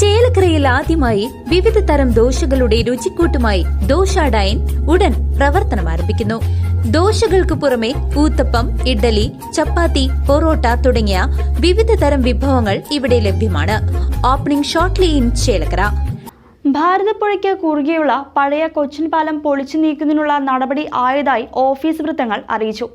ചേലക്കരയിൽ ആദ്യമായി വിവിധ തരം ദോശകളുടെ രുചിക്കൂട്ടുമായി ദോശ ഡൈൻ ഉടൻ പ്രവർത്തനം ആരംഭിക്കുന്നു. ദോശകൾക്ക് പുറമെ ഊത്തപ്പം ഇഡ്ഡലി ചപ്പാത്തി പൊറോട്ട തുടങ്ങിയ വിവിധ തരം വിഭവങ്ങൾ ഇവിടെ ലഭ്യമാണ്. Opening shortly in Chelakkara. ഭാരതപ്പുഴയ്ക്ക് കുറുകെയുള്ള പഴയ കൊച്ചിൻ പാലം പൊളിച്ചു നീക്കുന്നതിനുള്ള നടപടി ആയതായി ഓഫീസ് വൃത്തങ്ങൾ അറിയിച്ചു.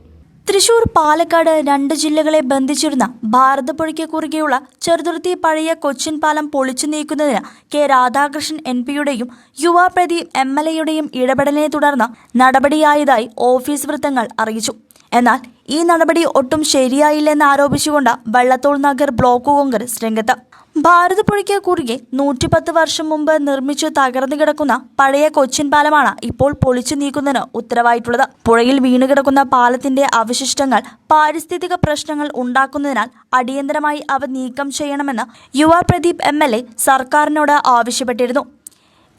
തൃശൂർ പാലക്കാട് രണ്ട് ജില്ലകളെ ബന്ധിച്ചിരുന്ന ഭാരതപ്പുഴയ്ക്ക് കുറുകെയുള്ള ചെറുതുരുത്തി പഴയ കൊച്ചിൻ പാലം പൊളിച്ചു നീക്കുന്നതിന് കെ രാധാകൃഷ്ണൻ എം പിയുടെയും യുവാ പ്രദീപ് എം എൽ എയുടെയും ഇടപെടലിനെ തുടർന്ന് നടപടിയായതായി ഓഫീസ് വൃത്തങ്ങൾ അറിയിച്ചു. എന്നാൽ ഈ നടപടി ഒട്ടും ശരിയായില്ലെന്ന് ആരോപിച്ചുകൊണ്ട് വള്ളത്തോൾ നഗർ ബ്ലോക്ക് കോൺഗ്രസ് രംഗത്ത്. ഭാരതപ്പുഴയ്ക്ക് കുറുകെ നൂറ്റിപ്പത്ത് വർഷം മുമ്പ് നിർമ്മിച്ചു തകർന്നു കിടക്കുന്ന പഴയ കൊച്ചിൻ പാലമാണ് ഇപ്പോൾ പൊളിച്ചു നീക്കുന്നതിന് ഉത്തരവായിട്ടുള്ളത്. പുഴയിൽ വീണുകിടക്കുന്ന പാലത്തിന്റെ അവശിഷ്ടങ്ങൾ പാരിസ്ഥിതിക പ്രശ്നങ്ങൾ ഉണ്ടാക്കുന്നതിനാൽ അടിയന്തരമായി അവ നീക്കം ചെയ്യണമെന്ന് യുവ പ്രദീപ് എം എൽ എ സർക്കാരിനോട് ആവശ്യപ്പെട്ടിരുന്നു.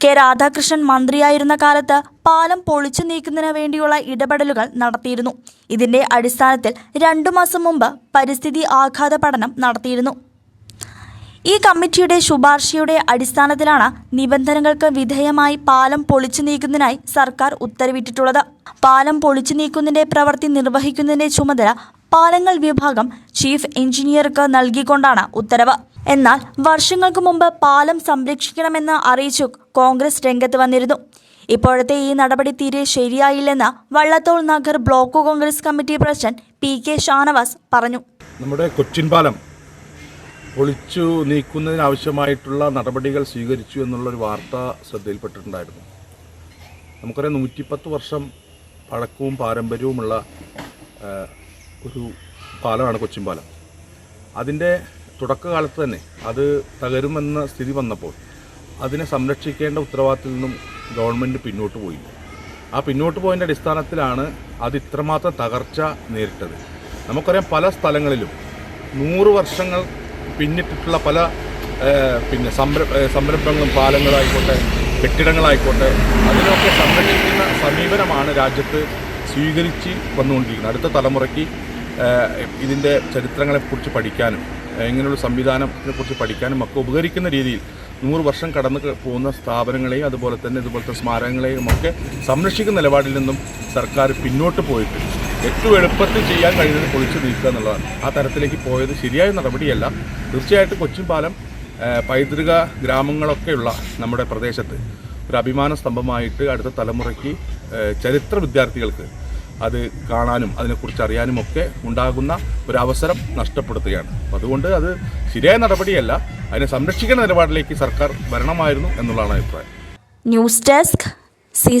കെ രാധാകൃഷ്ണൻ മന്ത്രിയായിരുന്ന കാലത്ത് പാലം പൊളിച്ചു നീക്കുന്നതിന് വേണ്ടിയുള്ള ഇടപെടലുകൾ നടത്തിയിരുന്നു. ഇതിന്റെ അടിസ്ഥാനത്തിൽ രണ്ടു മാസം മുമ്പ് പരിസ്ഥിതി ആഘാത പഠനം നടത്തിയിരുന്നു. ഈ കമ്മിറ്റിയുടെ ശുപാർശയുടെ അടിസ്ഥാനത്തിലാണ് നിബന്ധനകൾക്ക് വിധേയമായി പാലം പൊളിച്ചു നീക്കുന്നതിനായി സർക്കാർ ഉത്തരവിട്ടിട്ടുള്ളത്. പാലം പൊളിച്ചു നീക്കുന്നതിന്റെ പ്രവൃത്തി നിർവഹിക്കുന്നതിന്റെ ചുമതല പാലങ്ങൾ വിഭാഗം ചീഫ് എഞ്ചിനീയർക്ക് നൽകിക്കൊണ്ടാണ് ഉത്തരവ്. എന്നാൽ വർഷങ്ങൾക്ക് മുമ്പ് പാലം സംരക്ഷിക്കണമെന്ന് അറിയിച്ചു കോൺഗ്രസ് രംഗത്ത് വന്നിരുന്നു. ഇപ്പോഴത്തെ ഈ നടപടി തീരെ ശരിയായില്ലെന്ന് Vallathol Nagar block Congress committee president P K Shanavas പറഞ്ഞു. നമ്മുടെ കൊച്ചിൻ പാലം പൊളിച്ചു നീക്കുന്നതിനാവശ്യമായിട്ടുള്ള നടപടികൾ സ്വീകരിച്ചു എന്നുള്ളൊരു വാർത്ത ശ്രദ്ധയിൽപ്പെട്ടിട്ടുണ്ടായിരുന്നു. നമുക്കറിയാം നൂറ്റിപ്പത്ത് വർഷം പഴക്കവും പാരമ്പര്യവുമുള്ള ഒരു പാലമാണ് കൊച്ചിൻ പാലം അതിന്റെ തുടക്കകാലത്ത് തന്നെ അത് തകരുമെന്ന സ്ഥിതി വന്നപ്പോൾ അതിനെ സംരക്ഷിക്കേണ്ട ഉത്തരവാദിത്തത്തിൽ നിന്നും ഗവൺമെന്റ് പിന്നോട്ട് പോയി ആ പിന്നോട്ട് പോയതിന്റെ അടിസ്ഥാനത്തിലാണ് അത് ഇത്രമാത്രം തകർച്ച നേരിട്ടത്. നമുക്കറിയാം പല സ്ഥലങ്ങളിലും നൂറ് വർഷങ്ങൾ പിന്നിട്ടിട്ടുള്ള പല പിന്നെ സംര ഏഹ്, സംരംഭങ്ങളും പാലങ്ങളായിക്കോട്ടെ കെട്ടിടങ്ങളായിക്കോട്ടെ അതിനൊക്കെ സംരക്ഷിക്കുന്ന സമീപനമാണ് രാജ്യത്ത് സ്വീകരിച്ച് വന്നുകൊണ്ടിരിക്കുന്നത്. അടുത്ത തലമുറയ്ക്ക് ഇതിന്റെ ചരിത്രങ്ങളെക്കുറിച്ച് പഠിക്കാനും ഇങ്ങനെയുള്ള സംവിധാനത്തെക്കുറിച്ച് പഠിക്കാനും ഒക്കെ ഉപകരിക്കുന്ന രീതിയിൽ നൂറ് വർഷം കടന്നു പോകുന്ന സ്ഥാപനങ്ങളെയും അതുപോലെ തന്നെ ഇതുപോലത്തെ സ്മാരകങ്ങളെയും ഒക്കെ സംരക്ഷിക്കുന്ന നിലപാടിൽ നിന്നും സർക്കാർ പിന്നോട്ട് പോയിട്ട് ഏറ്റവും എളുപ്പത്തിൽ ചെയ്യാൻ കഴിയുന്നത് പൊളിച്ചു നീക്കുക എന്നുള്ളതാണ്. ആ തരത്തിലേക്ക് പോയത് ശരിയായ നടപടിയല്ല. തീർച്ചയായിട്ടും കൊച്ചിൻ പാലം പൈതൃക ഗ്രാമങ്ങളൊക്കെയുള്ള നമ്മുടെ പ്രദേശത്ത് ഒരു അഭിമാന സ്തംഭമായിട്ട് അടുത്ത തലമുറയ്ക്ക് ചരിത്ര വിദ്യാർത്ഥികൾക്ക് അത് കാണാനും അതിനെക്കുറിച്ച് അറിയാനും ഒക്കെ ഉണ്ടാകുന്ന ഒരു അവസരം നഷ്ടപ്പെടുത്തുകയാണ് അതുകൊണ്ട് അത് ശരിയായ നടപടിയല്ല. അതിനെ സംരക്ഷിക്കുന്ന നിലപാടിലേക്ക് സർക്കാർ വരണമായിരുന്നു എന്നുള്ളതാണ് അഭിപ്രായം. News desk C